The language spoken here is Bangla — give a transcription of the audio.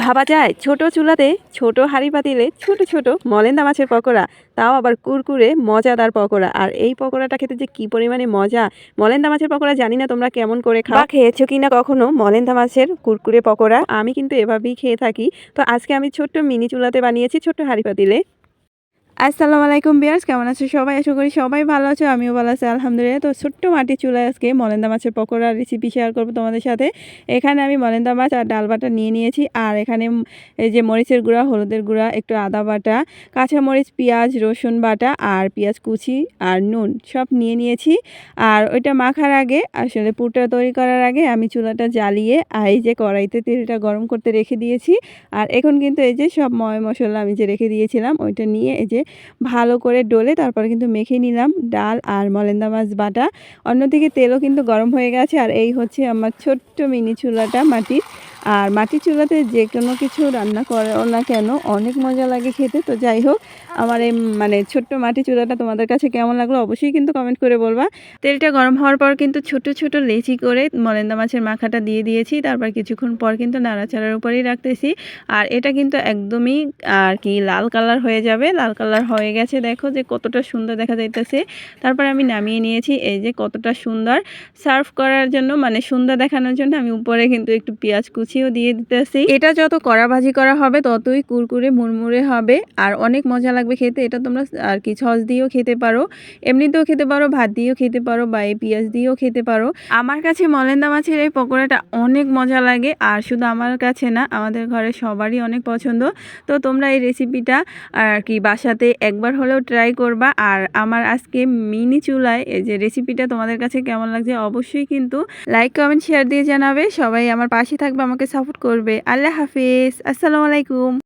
ভাবা যায়, ছোট চুলাতে ছোট হাঁড়ি পাতিলে ছোট ছোট মলেন্দা মাছের পকোড়া, তাও আবার কুরকুরে মজাদার পকোড়া। আর এই পকোড়াটা খেতে যে কি পরিমাণে মজা! মলেন্দা মাছের পকোড়া জানি না তোমরা কেমন করে খাওয়া খেয়েছো কি না কখনো মলেন্দা মাছের কুরকুরে পকোড়া? আমি কিন্তু এভাবেই খেয়ে থাকি। তো আজকে আমি ছোট্ট মিনি চুলাতে বানিয়েছি ছোট্ট হাঁড়ি পাতিলে আসসালামু আলাইকুম বিয়ার্স, কেমন আছো সবাই? আশা করি সবাই ভালো আছো, আমিও ভালো আছি, আলহামদুলিল্লাহ। তো ছোট্ট মাটির চুলায় আজকে মলেন্দা মাছের পকোড়ার রেসিপি শেয়ার করব তোমাদের সাথে। এখানে আমি মলেন্দা মাছ আর ডাল বাটা নিয়ে নিয়েছি, আর এখানে এই যে মরিচের গুঁড়া, হলুদের গুঁড়া, একটু আদা বাটা, কাঁচা মরিচ, পেঁয়াজ, রসুন বাটা, আর পেঁয়াজ কুচি আর নুন সব নিয়ে নিয়েছি। আর ওইটা মাখার আগে, আসলে পুরটা তৈরি করার আগে আমি চুলাটা জ্বালিয়ে, আর এই যে কড়াইতে তেলটা গরম করতে রেখে দিয়েছি। আর এখন কিন্তু এই যে সব ময় মশলা আমি যে রেখে দিয়েছিলাম, ওইটা নিয়ে এই যে ভালো করে ডলে, তারপরে কিন্তু মেখে নিলাম ডাল আর মলেন্দা মাছ বাটা। অন্যদিকে তেলও কিন্তু গরম হয়ে গেছে, আর এই হচ্ছে আমার ছোট্ট মিনি চুলাটা মাটির। আর মাটির চুলাতে যে কোনো কিছু রান্না করো না কেন অনেক মজা লাগে খেতে। তো যাই হোক, আমার এই মানে ছোট্ট মাটি চুলাটা তোমাদের কাছে কেমন লাগল অবশ্যই কিন্তু কমেন্ট করে বলবা। তেলটা গরম হওয়ার পর কিন্তু ছোট ছোট লেচি করে মলেন্দা মাছের মাখাটা দিয়ে দিয়েছি। তারপর কিছুক্ষণ পর কিন্তু নাড়াচাড়ার উপরেই রাখতেছি। আর এটা কিন্তু একদমই আর কি লাল কালার হয়ে যাবে। লাল কালার হয়ে গেছে, দেখো যে কতটা সুন্দর দেখা যাইতেছে। তারপর আমি নামিয়ে নিয়েছি এই যে কতটা সুন্দর। সার্ভ করার জন্য মানে সুন্দর দেখানোর জন্য আমি উপরে কিন্তু একটু পেঁয়াজ কুচিও দিয়ে দিতেছি। এটা যত কড়া ভাজি করা হবে, ততই কুরকুরে মুড়মুড়ে হবে। আর অনেক মজা লাগবে খেতে। এটা তোমরা আর কি সস দিয়েও খেতে পারো। এমনিতেও খেতে পারো, ভাত দিয়েও খেতে পারো বা এই পেঁয়াজ দিয়েও খেতে পারো। আমার কাছে মলেন্দা মাছের এই পকোড়াটা অনেক মজা লাগে। আর শুধু আমার কাছে না, আমাদের ঘরে সবারই অনেক পছন্দ। তো তোমরা এই রেসিপিটা আর কি বাসাতে একবার হলেও ট্রাই করবা। আর আমার আজকে মিনি চুলায় এই যে রেসিপিটা তোমাদের কাছে কেমন লাগছে অবশ্যই কিন্তু লাইক কমেন্ট শেয়ার দিয়ে জানাবে। সবাই আমার পাশে থাকবে আমাকে সাপোর্ট করবে। আল্লাহ হাফিজ। আসসালামু আলাইকুম।